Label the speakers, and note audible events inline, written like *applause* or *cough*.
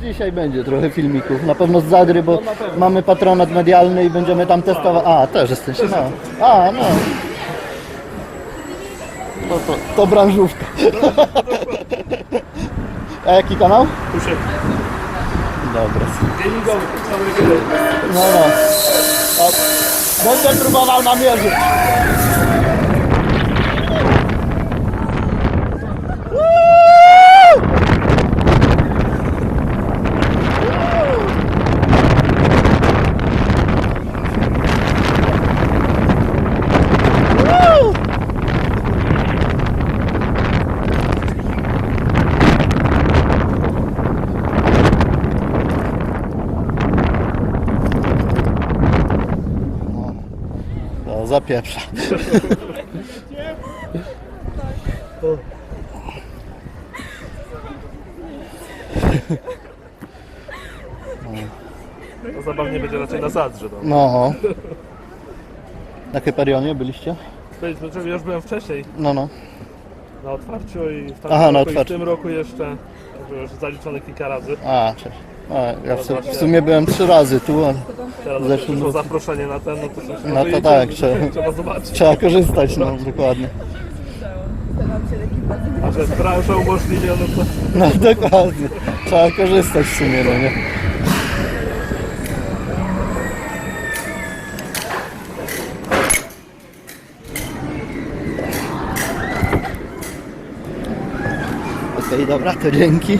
Speaker 1: dzisiaj będzie trochę filmików. Na pewno z Zadry, bo mamy patronat medialny i będziemy tam testować. A, też jesteś. No. A, no. To, to, to branżówka. *laughs* A jaki kanał?
Speaker 2: Tuszek.
Speaker 1: Dobra.
Speaker 2: Gamingowy.
Speaker 1: No, no. Będę próbował namierzyć. To zapieprza.
Speaker 2: To zabawnie będzie raczej na Zadrze. No.
Speaker 1: No. Na Hyperionie byliście?
Speaker 2: Byliśmy, czyli już byłem wcześniej
Speaker 1: No, no.
Speaker 2: na otwarciu i w, tamtym
Speaker 1: Aha, na
Speaker 2: roku i w
Speaker 1: otwarciu.
Speaker 2: tym roku jeszcze. Także Już zaliczone kilka razy.
Speaker 1: A, cześć. A, ja w, su- w sumie byłem trzy razy tu, ale
Speaker 2: Teraz
Speaker 1: Zeszłym
Speaker 2: zaproszenie na ten, no to coś
Speaker 1: No to tak, trzeba-
Speaker 2: trzeba zobaczyć.
Speaker 1: trzeba korzystać, no dokładnie.
Speaker 2: A że branża umożliwia, no to
Speaker 1: No dokładnie. Trzeba korzystać w sumie, no nie? Okej, dobra, to dzięki.